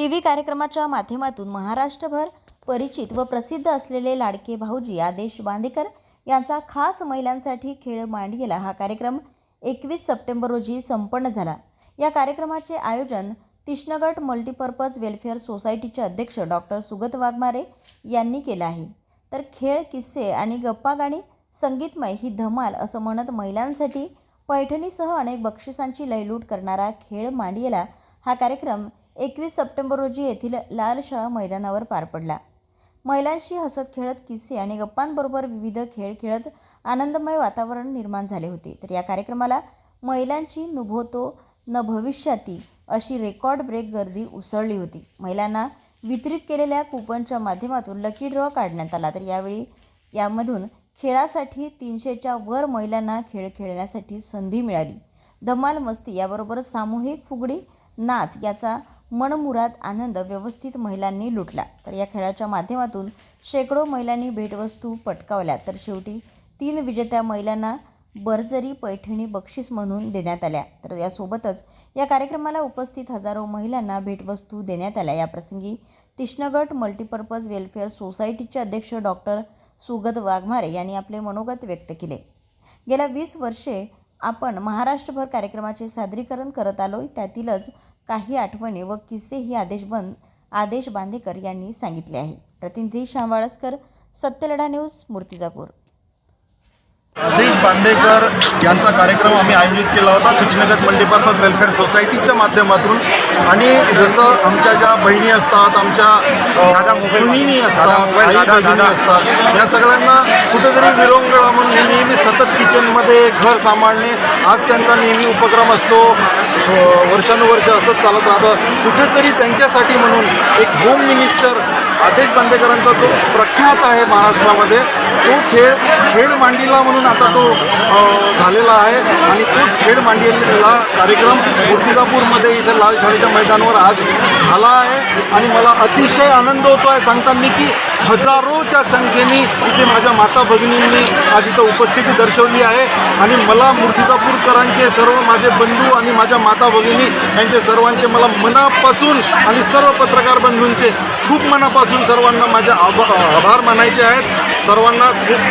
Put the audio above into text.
T V कार्यक्रमाच्या माध्यमातून महाराष्ट्रभर परिचित व प्रसिद्ध असलेले लाडके भाऊजी आदेश बांदेकर यांचा खास महिलांसाठी खेळ मांडलेला हा कार्यक्रम एकवीस सप्टेंबर रोजी संपन्न झाला. या कार्यक्रमाचे आयोजन तिष्णगट मल्टीपर्पज वेलफेअर सोसायटीचे अध्यक्ष डॉक्टर सुगत वाघमारे यांनी केलं आहे. तर खेळ किस्से आणि गप्पागाणी संगीतमय ही धमाल असं म्हणत महिलांसाठी पैठणीसह अनेक बक्षिसांची लयलूट करणारा खेळ मांडियेला हा कार्यक्रम एकवीस सप्टेंबर रोजी येथील लाल शाळा मैदानावर पार पडला. महिलांशी हसत खेळत किस्से आणि गप्पांबरोबर विविध खेळ खेळत आनंदमय वातावरण निर्माण झाले होते. तर या कार्यक्रमाला महिलांची नुभवतो न भविष्याती अशी रेकॉर्ड ब्रेक गर्दी उसळली होती. महिलांना वितरित केलेल्या कुपनच्या माध्यमातून लकी ड्रॉ काढण्यात आला. तर यावेळी यामधून खेळासाठी तीनशेच्या वर महिलांना खेळ खेळण्यासाठी संधी मिळाली. धमाल मस्ती याबरोबर सामूहिक फुगडी नाच याचा मनमुराद आनंद व्यवस्थित महिलांनी लुटला. तर या खेळाच्या माध्यमातून शेकडो महिलांनी भेटवस्तू पटकावल्या. तर शेवटी तीन विजेत्या महिलांना बर्जरी पैठणी बक्षीस म्हणून देण्यात आल्या. तर यासोबतच या कार्यक्रमाला उपस्थित हजारो महिलांना भेटवस्तू देण्यात आल्या. याप्रसंगी तिष्णगट मल्टीपर्पज वेलफेअर सोसायटीचे अध्यक्ष डॉक्टर सुगत वाघमारे यांनी आपले मनोगत व्यक्त केले. गेल्या वीस वर्षे आपण महाराष्ट्रभर कार्यक्रमाचे सादरीकरण करत आलो त्यातीलच काही आठवणी व किस्सेही आदेश बंद आदेश बांदेकर यांनी सांगितले आहे. प्रतिनिधी श्यामवाळसकर सत्यलढा न्यूज मूर्तिजापूर. आदेश बांदेकर यांचा कार्यक्रम आम्ही आयोजित केला होता कृष्णगत मल्टीपर्पज वेलफेअर सोसायटीच्या माध्यमातून. आणि जसं आमच्या ज्या बहिणी असतात आमच्या गृहिणी असतात असतात या सगळ्यांना कुठेतरी विरंगुळा म्हणून हे किचनमध्ये घर सांभाळणे आज त्यांचा नेहमी उपक्रम असतो. हो, वर्षानुवर्ष असंच चालत राहतं. कुठेतरी त्यांच्यासाठी म्हणून एक होम मिनिस्टर आदेश बांदेकरांचा जो प्रख्यात आहे महाराष्ट्रामध्ये तो खेळ खेड मांडीला म्हणून आता तो झालेला आहे. आणि तोच खेड मांडीला कार्यक्रम मूर्तिजापूरमध्ये इथे लाल शाळेच्या मैदानावर आज झाला आहे. आणि मला अतिशय आनंद होतो आहे सांगताना की हजारोच्या संख्येने इथे माझ्या माता भगिनींनी आज इथं उपस्थिती दर्शवली आहे. आणि मला मूर्तिजापूरकरांचे सर्व माझे बंधू आणि माझ्या माता भगिनी यांचे सर्वांचे मला मनापासून आणि सर्व पत्रकार बंधूंचे खूप मनापासून मनापासून सर्वांना माझे आभा आभार मानायचे आहेत. सर्वांना खूप